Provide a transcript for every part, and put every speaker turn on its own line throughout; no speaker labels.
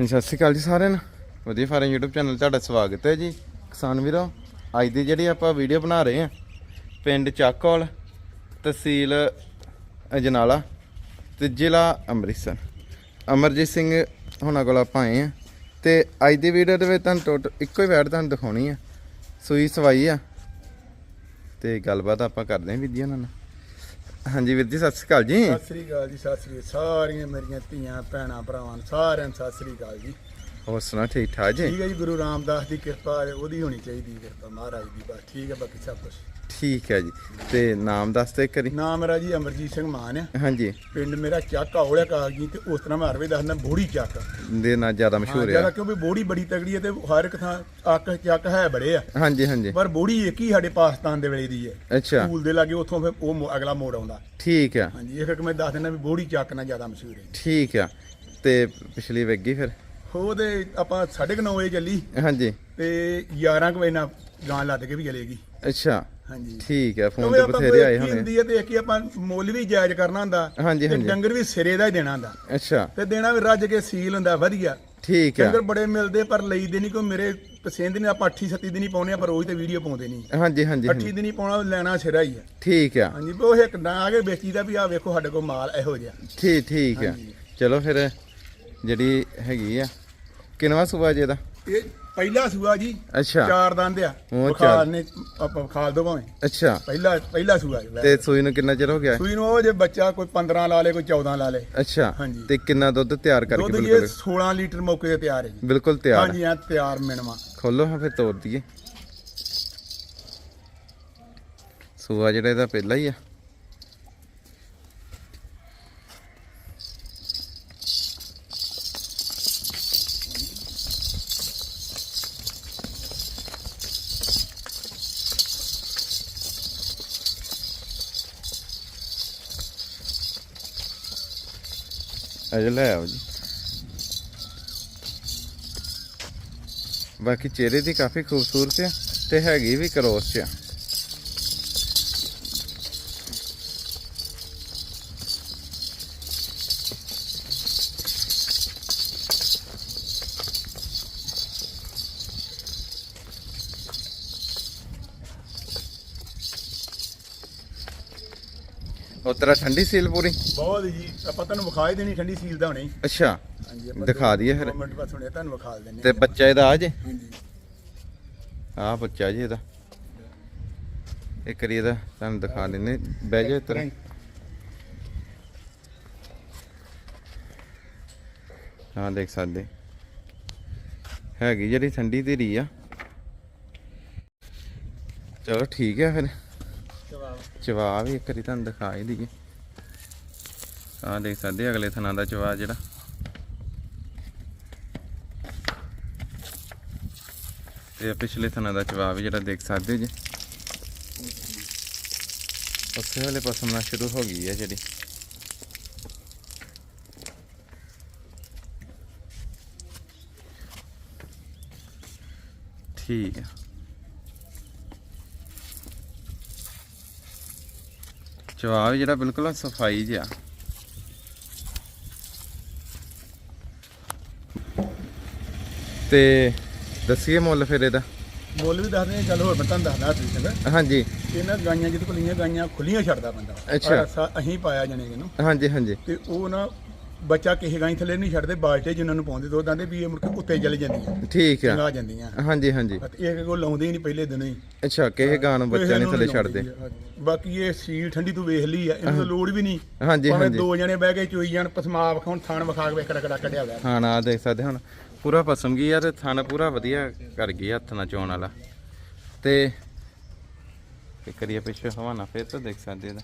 ਹਾਂਜੀ, ਸਤਿ ਸ਼੍ਰੀ ਅਕਾਲ ਜੀ ਸਾਰਿਆਂ ਨੂੰ। ਵਧੀਆ ਫਾਰਮ YouTube ਚੈਨਲ ਤੁਹਾਡਾ ਸਵਾਗਤ ਹੈ ਜੀ। ਕਿਸਾਨ ਵੀਰੋ ਅੱਜ ਦੀ ਜਿਹੜੀ ਆਪਾਂ ਵੀਡੀਓ ਬਣਾ ਰਹੇ ਹਾਂ ਪਿੰਡ ਚੱਕੌਲ ਤਹਿਸੀਲ ਅਜਨਾਲਾ ਤੇ ਜ਼ਿਲ੍ਹਾ ਅੰਮ੍ਰਿਤਸਰ। ਅਮਰਜੀਤ ਸਿੰਘ ਹੁਣਾਂ ਕੋਲ ਆਪਾਂ ਆਏ ਆ ਤੇ ਅੱਜ ਦੀ ਵੀਡੀਓ ਦੇ ਵਿੱਚ ਤੁਹਾਨੂੰ ਟੋਟਲ ਇੱਕੋ ਹੀ ਵੈਡ ਤੁਹਾਨੂੰ ਦਿਖਾਉਣੀ ਆ। ਸੂਈ ਸਵਾਈ ਆ। ਤੇ ਗੱਲਬਾਤ ਆਪਾਂ ਕਰਦੇ ਹਾਂ ਵੀਰ ਉਹਨਾਂ ਨਾਲ। ਹਾਂਜੀ ਵੀਰ ਜੀ, ਸਤਿ ਸ਼੍ਰੀ ਅਕਾਲ ਜੀ।
ਸਤਿ ਸ੍ਰੀ ਅਕਾਲ ਜੀ, ਸਤਿ ਸ੍ਰੀ ਅਕਾਲ। ਸਾਰੀਆਂ ਮੇਰੀਆਂ ਧੀਆਂ, ਭੈਣਾਂ, ਭਰਾਵਾਂ ਨੂੰ ਸਾਰਿਆਂ ਨੂੰ ਸਤਿ ਸ੍ਰੀ ਅਕਾਲ ਜੀ।
ਹੋਰ ਸੁਣਾ ਠੀਕ ਠਾਕ ਜੀ?
ਠੀਕ ਹੈ ਜੀ ਗੁਰੂ ਰਾਮਦਾਸ ਦੀ ਕਿਰਪਾ ਹੈ, ਉਹਦੀ ਹੋਣੀ ਚਾਹੀਦੀ ਕਿਰਪਾ ਮਹਾਰਾਜ ਦੀ ਬਸ ਠੀਕ ਹੈ ਬਾਕੀ ਸਭ ਕੁਝ
ਠੀਕ ਹੈ ਜੀ। ਤੇ ਨਾਮ ਦੱਸ ਤੇ ਕਰੀ
ਨਾਮ ਮੇਰਾ ਜੀ ਅਮਰਜੀਤ ਸਿੰਘ ਮਾਨ ਹੈ।
ਹਾਂਜੀ।
ਪਿੰਡ ਮੇਰਾ ਚੱਕ ਔਲਿਆ ਕਾਗਜੀ ਤੇ ਉਸ ਤਰ੍ਹਾਂ ਮੈਂ ਹਰਵੇ ਦੱਸਦਾ ਬੋੜੀ ਚੱਕ।
ਦੇ ਨਾਲ ਜ਼ਿਆਦਾ
ਹਾਂ
ਮਸ਼ਹੂਰ
ਜ਼ਿਆਦਾ
ਆ।
ਕਿਉਂਕਿ ਬੋੜੀ ਬੜੀ ਤਗੜੀ ਹੈ ਤੇ ਹਰ ਇੱਕ ਥਾਂ ਅੱਕ ਚੱਕ ਹੈ ਬੜੇ ਆ।
ਹਾਂਜੀ ਹਾਂਜੀ।
ਪਰ ਬੋੜੀ ਇੱਕ ਹੀ ਸਾਡੇ ਪਾਕਿਸਤਾਨ ਦੇ ਵੇਲੇ ਦੀ ਹੈ।
ਅੱਛਾ।
ਸਕੂਲ ਦੇ ਲਾਗੇ ਉੱਥੋਂ ਫਿਰ ਉਹ ਅਗਲਾ ਮੋੜ ਆਉਂਦਾ।
ਠੀਕ ਆ।
ਹਾਂਜੀ ਇਹ ਕਰਕੇ ਮੈਂ ਦੱਸ ਦਿੰਦਾ ਵੀ ਬੋੜੀ ਚੱਕ ਨਾਲ ਜ਼ਿਆਦਾ ਮਸ਼ਹੂਰ ਹੈ।
ਠੀਕ ਆ। ਤੇ ਪਿਛਲੀ ਵੇਗੀ ਫਿਰ?
ਉਹਦੇ ਆਪਾਂ 9:30 ਵਜੇ ਚੱਲੀ।
ਹਾਂਜੀ।
ਤੇ 11 ਕੁ ਵਜੇ ਨਾਲ ਗਾਂ ਲੱਦ ਕੇ ਵੀ ਚਲੇਗੀ।
ਅੱਛਾ।
ਹਾਂਜੀ।
ਠੀਕ ਆ ਫੋਨ ਤੇ ਬਥੇਰੇ ਆਏ ਹੋਣੇ।
ਹੁੰਦੀ ਹੈ ਤੇ ਕੀ ਆਪਾਂ ਮੁੱਲ ਵੀ ਜਾਇਜ਼ ਕਰਨਾ ਹੁੰਦਾ
ਹਾਂਜੀ।
ਡੰਗਰ ਵੀ ਸਿਰੇ ਦਾ ਹੀ ਦੇਣਾ ਹੁੰਦਾ।
ਅੱਛਾ।
ਤੇ ਦੇਣਾ ਵੀ ਰੱਜ ਕੇ ਸੀਲ ਹੁੰਦਾ ਵਧੀਆ।
ਠੀਕ ਆ।
ਡੰਗਰ ਬੜੇ ਮਿਲਦੇ ਪਰ ਲਈਦੇ ਨਹੀਂ ਕੋਈ ਮੇਰੇ ਪਸੰਦ ਨਹੀਂ ਆਪਾਂ 8 7 ਦਿਨ ਹੀ ਪਾਉਣੇ ਆ ਪਰ ਰੋਜ਼ ਤੇ ਵੀਡੀਓ ਪਾਉਂਦੇ ਨਹੀਂ।
ਹਾਂਜੀ ਹਾਂਜੀ
8
ਹਾਂਜੀ।
ਦਿਨ ਹੀ ਪਾਉਣਾ ਲੈਣਾ ਸਿਰਾ ਹੀ ਹੈ
ਠੀਕ ਆ।
ਹਾਂਜੀ ਉਹ ਇੱਕ ਨਾ ਆ ਕੇ ਵੇਚੀਦਾ ਵੀ ਆ ਵੇਖੋ ਸਾਡੇ ਕੋਲ ਮਾਲ ਇਹੋ ਜਿਹਾ।
ਠੀਕ ਠੀਕ ਆ।
ਹਾਂਜੀ।
ਚਲੋ ਫਿਰ ਜਿਹੜੀ ਹੈਗੀ ਆ। ਕਿਨਵਾ ਸੁਬਾ ਜੀ ਦਾ
ਇਹ ਪਹਿਲਾ ਸੂਆ ਜੀ।
ਅੱਛਾ।
ਚਾਰ ਦੰਦ ਆ।
ਉਹ।
ਨੇ ਆਪਾਂ ਖਾਲ ਦੋ ਭਾਵੇਂ
ਅੱਛਾ।
ਪਹਿਲਾ ਪਹਿਲਾ ਸੂਆ ਜੀ
ਤੇ ਸੂਈ ਨੂੰ ਕਿੰਨਾ ਚਿਰ ਹੋ ਗਿਆ?
ਸੂਈ ਨੂੰ ਉਹ ਜੇ ਬੱਚਾ ਕੋਈ 15 ਲਾ ਲੇ ਕੋਈ 14 ਲਾ ਲੇ।
ਅੱਛਾ।
ਹਾਂਜੀ।
ਤੇ ਕਿੰਨਾ ਦੁੱਧ ਤਿਆਰ ਕਰਕੇ
ਦੁੱਧ
ਬਿਲਕੁਲ?
16 ਲੀਟਰ ਮੌਕੇ ਤੇ ਤਿਆਰ ਹੈ ਜੀ।
ਬਿਲਕੁਲ ਤਿਆਰ।
ਹਾਂਜੀ ਆ ਤਿਆਰ ਮਿਣਵਾ।
ਖੋਲੋ ਹਾਂ ਫਿਰ ਤੋੜ ਦਈਏ। ਸੂਆ ਜਿਹੜਾ ਇਹਦਾ ਪਹਿਲਾ ਹੀ ਆ। ਅਜੇ ਲੈ ਆਓ ਜੀ। ਬਾਕੀ ਚਿਹਰੇ ਦੀ ਕਾਫੀ ਖੂਬਸੂਰਤ ਆ ਤੇ ਹੈਗੀ ਵੀ ਕਰੋਸ ਚ ਉਹ ਤੇਰਾ ਠੰਡੀ ਸੀਲ ਪੂਰੀ?
ਬਹੁਤ ਜੀ ਆਪਾਂ ਤੁਹਾਨੂੰ ਵਿਖਾ ਹੀ ਦੇਣੀ ਠੰਡੀ ਸੀਲ ਦਾ ਹੁਣੇ।
ਅੱਛਾ
ਹਾਂਜੀ ਆਪਾਂ
ਦਿਖਾ ਦਈਏ ਫਿਰ।
ਮਿੰਟ ਬਾਅਦ ਸੁਣਿਆ ਤੁਹਾਨੂੰ ਵਿਖਾ ਦਿੰਦੇ
ਤੇ ਬੱਚਾ ਇਹਦਾ ਆ ਜੇ?
ਹਾਂਜੀ।
ਆ ਬੱਚਾ ਜੀ ਇਹਦਾ। ਇੱਕ ਵਾਰੀ ਇਹਦਾ ਤੁਹਾਨੂੰ ਦਿਖਾ ਦਿੰਦੇ ਬਹਿ ਜਾ ਇੱਧਰ। ਹਾਂ ਦੇਖ ਸਕਦੇ। ਹੈਗੀ ਜਿਹੜੀ ਠੰਡੀ ਧੀਰੀ ਆ। ਚਲੋ ਠੀਕ ਹੈ ਫਿਰ। ਚਵਾ ਵੀ ਇੱਕ ਵਾਰੀ ਤੁਹਾਨੂੰ ਦਿਖਾ ਹੀ ਦਈਏ। ਆ ਦੇਖ ਸਕਦੇ ਅਗਲੇ ਥਣਾ ਦਾ ਚਵਾ ਜਿਹੜਾ। ਤੇ ਪਿਛਲੇ ਥਣਾ ਦਾ ਚਵਾ ਵੀ ਜਿਹੜਾ ਦੇਖ ਸਕਦੇ ਹੋ ਜੀ। ਉੱਥੇ ਵਾਲੇ ਪਸਮਣਾ ਸ਼ੁਰੂ ਹੋ ਗਈ ਹੈ ਜਿਹੜੀ। ਠੀਕ ਹੈ ਜਵਾਬ ਜਿਹੜਾ ਬਿਲਕੁਲ ਸਫ਼ਾਈ ਜਿਹਾ। ਤੇ ਦੱਸੀਏ ਮੁੱਲ ਫਿਰ ਇਹਦਾ।
ਮੁੱਲ ਵੀ ਦੱਸਦੇ ਆ ਚੱਲ ਹੋਰ ਮੈਂ ਤੁਹਾਨੂੰ ਦੱਸਦਾ ਤੁਸੀਂ ਚੰਗਾ
ਹਾਂਜੀ।
ਇਹਨਾਂ ਗਾਈਆਂ ਜਿਹਦੇ ਕੋਲ ਗਾਈਆਂ ਖੁੱਲੀਆਂ ਛੱਡਦਾ ਬੰਦਾ।
ਅੱਛਾ।
ਅਸੀਂ ਪਾਇਆ ਜਾਣੇ ਇਹਨੂੰ।
ਹਾਂਜੀ ਹਾਂਜੀ।
ਤੇ ਉਹ ਨਾ ਬੱਚਾ ਕਿਸੇ ਗਾਈ ਥੱਲੇ ਨਹੀਂ ਛੱਡਦੇ ਬਾਲਟੇ ਜਿਨ੍ਹਾਂ ਨੂੰ ਪਾਉਂਦੇ ਦੋ ਦੰਦੇ ਵੀ ਇਹ ਮੁੜ ਕੇ ਉੱਤੇ ਚਲੇ ਜਾਂਦੀਆਂ।
ਠੀਕ ਆ।
ਚੰਗਾ ਜਾਂਦੀਆਂ।
ਹਾਂਜੀ ਹਾਂਜੀ।
ਤੇ ਇਹ ਕੋ ਲਾਉਂਦੇ ਹੀ ਨਹੀਂ ਪਹਿਲੇ ਦਿਨ ਹੀ।
ਅੱਛਾ ਕਿਸੇ ਗਾਂ ਨੂੰ ਬੱਚਾ ਨਹੀਂ ਥੱਲੇ ਛੱਡਦੇ।
ਬਾਕੀ ਇਹ ਸੀਲ ਠੰਡੀ ਤੂੰ ਵੇਖ ਲਈ ਆ ਇਹਨੂੰ ਲੋੜ ਵੀ ਨਹੀਂ।
ਹਾਂਜੀ ਹਾਂਜੀ।
ਦੋ ਜਣੇ ਬਹਿ ਕੇ ਚੋਈ ਜਾਣ ਪਸਮਾ ਵਿਖਾਉਣ ਥਾਣ ਵਿਖਾ ਕੇ ਕੜਾ ਕੜਾ ਕੱਢਿਆ ਹੋਇਆ।
ਹਾਂ ਨਾ ਦੇਖ ਸਕਦੇ ਹੁਣ। ਪੂਰਾ ਪਸਮ ਗਈ ਆ ਤੇ ਥਣ ਪੂਰਾ ਵਧੀਆ ਕਰ ਗਈ ਹੱਥ ਨਾਲ ਚੋਣ ਵਾਲਾ। ਤੇ ਕਰੀਏ ਪਿੱਛੇ ਹਵਾਨਾ ਫਿਰ ਤਾਂ ਦੇਖ ਸਕਦੇ ਇਹਦਾ।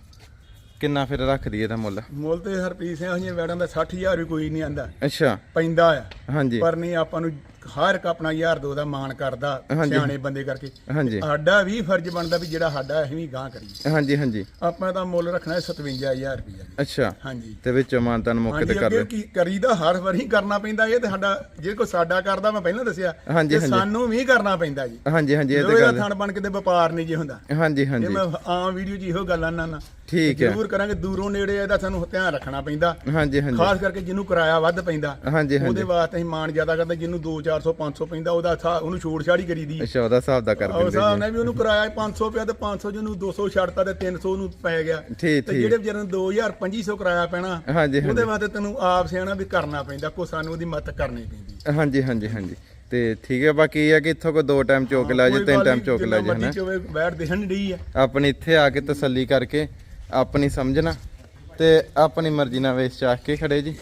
ਕਿੰਨਾ ਫਿਰ ਰੱਖ ਦਈਏ ਇਹਦਾ ਮੁੱਲ?
ਮੁੱਲ ਤੇ ਹਰਪ੍ਰੀਤ ਸਿੰਘ ਹਜੇ ਵੈੜਾਂ ਦਾ 60000 ਵੀ ਕੋਈ ਨਹੀਂ ਆਂਦਾ।
ਅੱਛਾ।
ਪੈਂਦਾ ਆ।
ਹਾਂਜੀ।
ਪਰ ਨਹੀਂ ਆਪਾਂ ਨੂੰ ਹਰ ਇੱਕ ਆਪਣਾ ਯਾਰ ਦੋ ਦਾ ਮਾਣ ਕਰਦਾ। ਸਿਆਣੇ ਬੰਦੇ ਕਰਕੇ।
ਹਾਂਜੀ।
ਸਾਡਾ ਵੀ ਫਰਜ਼ ਬਣਦਾ ਵੀ ਜਿਹੜਾ ਸਾਡਾ ਅਸੀਂ ਵੀ ਗਾਂ ਕਰੀਏ।
ਹਾਂਜੀ ਹਾਂਜੀ।
ਆਪਾਂ ਤਾਂ ਮੁੱਲ ਰੱਖਣਾ ਹੈ 57000 ਰੁਪਏ
ਅੱਛਾ।
ਹਾਂਜੀ।
ਤੇ ਵਿੱਚੋਂ ਮਾਨਤਾਨ ਮੌਕੇ ਤੇ ਕਰ
ਅੱਗੇ
ਦਿਓ
ਕੀ ਕਰੀਦਾ ਹਰ ਵਾਰੀ ਕਰਨਾ ਪੈਂਦਾ ਇਹ ਤੇ ਸਾਡਾ ਜੇ ਕੋਈ ਸਾਡਾ ਕਰਦਾ ਮੈਂ ਪਹਿਲਾਂ ਦੱਸਿਆ
ਹਾਂਜੀ,
ਤੇ। ਸਾਨੂੰ ਵੀ ਕਰਨਾ ਪੈਂਦਾ ਜੀ।
ਹਾਂਜੀ ਹਾਂਜੀ ਇਹ ਤੇ ਗੱਲ
ਥਣ ਬਣ ਕੇ ਤੇ ਵਪਾਰ ਨਹੀਂ ਜੇ ਹੁੰਦਾ।
ਹਾਂਜੀ
ਇਹ
ਹਾਂਜੀ।
ਮੈਂ ਆਮ ਵੀਡੀਓ 'ਚ ਇਹੋ ਗੱਲਾਂ ਨਾ ਨਾ।
ਠੀਕ ਹੈ।
ਜ਼ਰੂਰ ਕਰਾਂਗੇ ਦੂਰੋਂ ਨੇੜੇ ਇਹਦਾ ਸਾਨੂੰ ਧਿਆਨ ਰੱਖਣਾ ਪੈਂਦਾ।
ਹਾਂਜੀ ਹਾਂਜੀ।
ਖਾਸ ਕਰਕੇ ਜਿਹਨੂੰ ਕਿਰਾਇਆ ਵੱਧ ਪੈਂਦਾ।
ਹਾਂਜੀ
ਉਹਦੇ
ਹਾਂਜੀ
ਵਾਸਤੇ ਅਸੀਂ ਮਾਣ ਜ਼ਿਆਦਾ ਕਰਦੇ ਜਿਹਨੂੰ 2 400 500 ਪੈਂਦਾ ਉਹਦਾ ਉਹਨੂੰ ਛੋੜ ਛਾੜੀ ਕਰੀਦੀ।
ਅੱਛਾ ਉਹਦਾ ਹਿਸਾਬ ਦਾ ਕਰ
ਉਹ
ਦਿੰਦੇ ਜੀ।
ਨਾਲ ਵੀ ਉਹਨੂੰ ਕਿਰਾਇਆ 500 ਪਿਆ ਤੇ 500 ਜਿਹਨੂੰ 200 ਛੱਡਤਾ ਤੇ 300 ਨੂੰ ਪੈ ਗਿਆ।
ਠੀਕ
ਤੇ ਜਿਹੜੇ ਵਿਚਾਰੇ ਨੂੰ 2000 2500 ਕਿਰਾਇਆ ਪੈਣਾ
ਹਾਂਜੀ
ਉਹਦੇ ਵਾਸਤੇ ਤੈਨੂੰ ਆਪ ਸਿਆਣਾ ਵੀ ਕਰਨਾ ਪੈਂਦਾ ਕੋ ਸਾਨੂੰ ਉਹਦੀ ਮਦਦ ਕਰਨੀ ਪੈਂਦੀ।
ਹਾਂਜੀ ਹਾਂਜੀ ਹਾਂਜੀ। ਤੇ ਠੀਕ ਹੈ ਬਾਕੀ ਇਹ ਆ ਕਿ ਇੱਥੋਂ ਕੋ ਦੋ ਟਾਈਮ ਚੋਕ ਲੈ ਜੇ ਤਿੰਨ ਟਾਈਮ ਚੋਕ ਲੈ ਜੇ ਹਨਾ?
ਚੋਵੇ ਬੈਠ ਆ।
ਆਪਣੀ ਇੱਥੇ ਆ ਕੇ ਤਸੱਲੀ ਕਰਕੇ ਆਪਣੀ ਸਮਝਣਾ ਤੇ ਆਪਣੀ ਮਰਜ਼ੀ ਨਾਲ ਵੇਚ ਚਾਹ ਕੇ ਖੜੇ ਜੀ।